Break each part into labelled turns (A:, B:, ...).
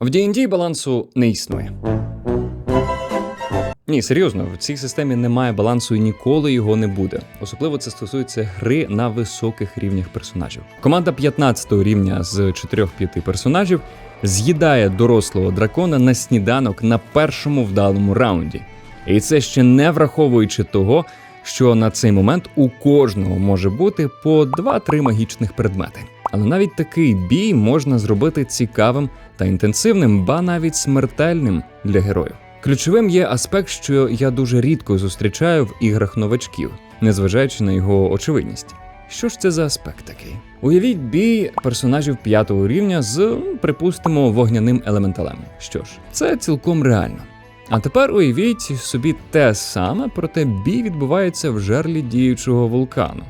A: В D&D балансу не існує. Ні, серйозно, в цій системі немає балансу і ніколи його не буде. Особливо це стосується гри на високих рівнях персонажів. Команда 15 рівня з 4-5 персонажів з'їдає дорослого дракона на сніданок на першому вдалому раунді. І це ще не враховуючи того, що на цей момент у кожного може бути по 2-3 магічних предмети. Але навіть такий бій можна зробити цікавим та інтенсивним, ба навіть смертельним для героїв. Ключовим є аспект, що я дуже рідко зустрічаю в іграх новачків, незважаючи на його очевидність. Що ж це за аспект такий? Уявіть бій персонажів п'ятого рівня з, припустимо, вогняним елементалем. Що ж, це цілком реально. А тепер уявіть собі те саме, проте бій відбувається в жерлі діючого вулкану,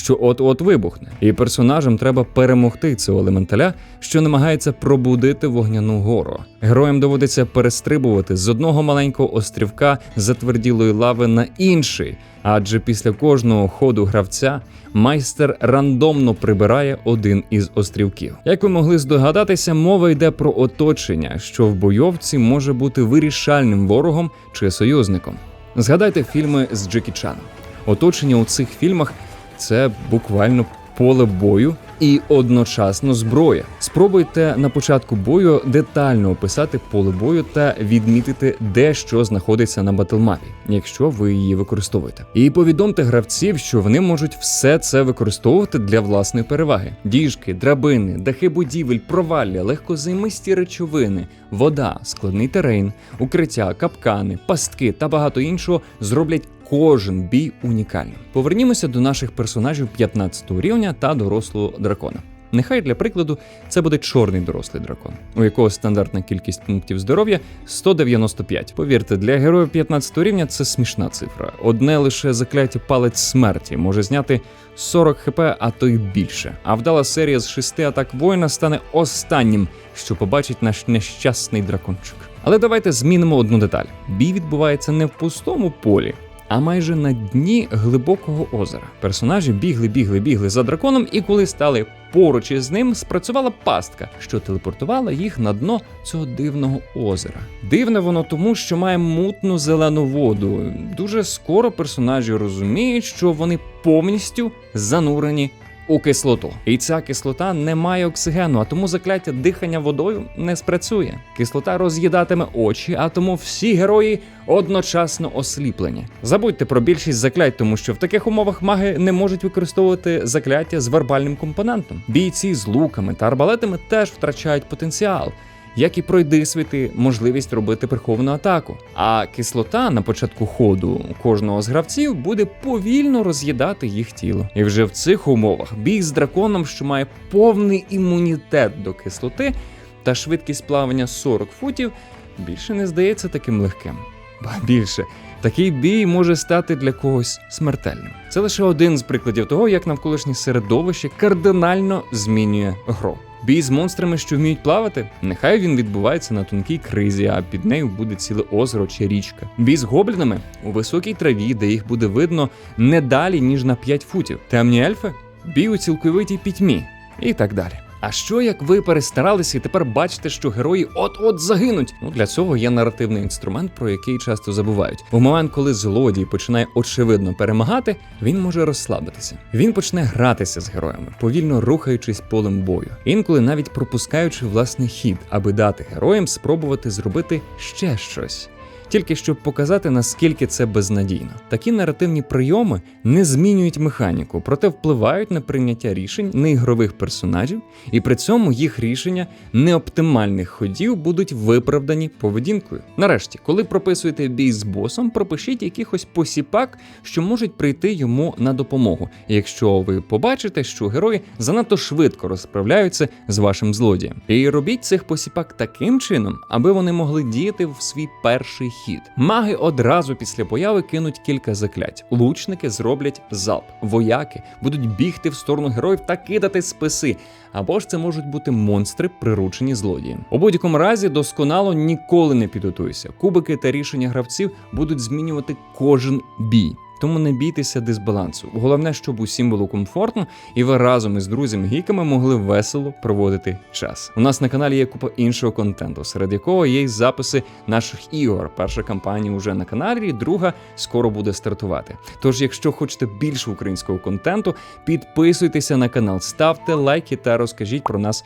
A: що от-от вибухне, і персонажам треба перемогти цього елементаля, що намагається пробудити вогняну гору. Героям доводиться перестрибувати з одного маленького острівка затверділої лави на інший, адже після кожного ходу гравця майстер рандомно прибирає один із острівків. Як ви могли здогадатися, мова йде про оточення, що в бойовці може бути вирішальним ворогом чи союзником. Згадайте фільми з Джекі Чаном. Оточення у цих фільмах це буквально поле бою і одночасно зброя. Спробуйте на початку бою детально описати поле бою та відмітити, де що знаходиться на батлмапі, якщо ви її використовуєте. І повідомте гравців, що вони можуть все це використовувати для власної переваги: діжки, драбини, дахи будівель, провалля, легкозаймисті речовини, вода, складний терен, укриття, капкани, пастки та багато іншого зроблять кожен бій унікальним. Повернімося до наших персонажів 15 рівня та дорослого дракона. Нехай для прикладу це буде чорний дорослий дракон, у якого стандартна кількість пунктів здоров'я 195. Повірте, для героїв 15 рівня це смішна цифра. Одне лише закляття палець смерті може зняти 40 хп, а то й більше. А вдала серія з шести атак воїна стане останнім, що побачить наш нещасний дракончик. Але давайте змінимо одну деталь: бій відбувається не в пустому полі, а майже на дні глибокого озера. Персонажі бігли, бігли, бігли за драконом, і коли стали поруч із ним, спрацювала пастка, що телепортувала їх на дно цього дивного озера. Дивне воно тому, що має мутну зелену воду. Дуже скоро персонажі розуміють, що вони повністю занурені. У кислоту, і ця кислота не має оксигену, а тому закляття дихання водою не спрацює. Кислота роз'їдатиме очі, а тому всі герої одночасно осліплені. Забудьте про більшість заклять, тому що в таких умовах маги не можуть використовувати закляття з вербальним компонентом. Бійці з луками та арбалетами теж втрачають потенціал. Як і пройди світи, можливість робити приховану атаку. А кислота на початку ходу кожного з гравців буде повільно роз'їдати їх тіло. І вже в цих умовах бій з драконом, що має повний імунітет до кислоти та швидкість плавання 40 футів, більше не здається таким легким. Ба більше. Такий бій може стати для когось смертельним. Це лише один з прикладів того, як навколишнє середовище кардинально змінює гру. Бій з монстрами, що вміють плавати, нехай він відбувається на тонкій кризі, а під нею буде ціле озеро чи річка. Бій з гоблінами у високій траві, де їх буде видно не далі ніж на 5 футів. Темні ельфи, бій у цілковитій пітьмі і так далі. А що як ви перестаралися і тепер бачите, що герої от-от загинуть? Ну для цього є наративний інструмент, про який часто забувають. У момент, коли злодій починає очевидно перемагати, він може розслабитися. Він почне гратися з героями, повільно рухаючись полем бою, інколи навіть пропускаючи власний хід, аби дати героям спробувати зробити ще щось. Тільки щоб показати наскільки це безнадійно. Такі наративні прийоми не змінюють механіку, проте впливають на прийняття рішень неігрових персонажів, і при цьому їх рішення неоптимальних ходів будуть виправдані поведінкою. Нарешті, коли прописуєте бій з босом, пропишіть якихось посіпак, що можуть прийти йому на допомогу. Якщо ви побачите, що герої занадто швидко розправляються з вашим злодієм, і робіть цих посіпак таким чином, аби вони могли діяти в свій перший хід. Маги одразу після появи кинуть кілька заклять. Лучники зроблять залп. Вояки будуть бігти в сторону героїв та кидати списи. Або ж це можуть бути монстри, приручені злодієм. У будь-якому разі досконало ніколи не підготуйся. Кубики та рішення гравців будуть змінювати кожен бій. Тому не бійтеся дисбалансу. Головне, щоб усім було комфортно, і ви разом із друзями-гіками могли весело проводити час. У нас на каналі є купа іншого контенту, серед якого є й записи наших ігор. Перша кампанія вже на каналі, друга скоро буде стартувати. Тож, якщо хочете більше українського контенту, підписуйтеся на канал, ставте лайки та розкажіть про нас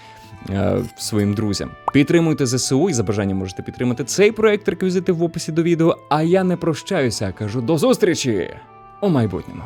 A: е, своїм друзям. Підтримуйте ЗСУ і за бажанням можете підтримати цей проект. Реквізити в описі до відео. А я не прощаюся, кажу до зустрічі у майбутньому.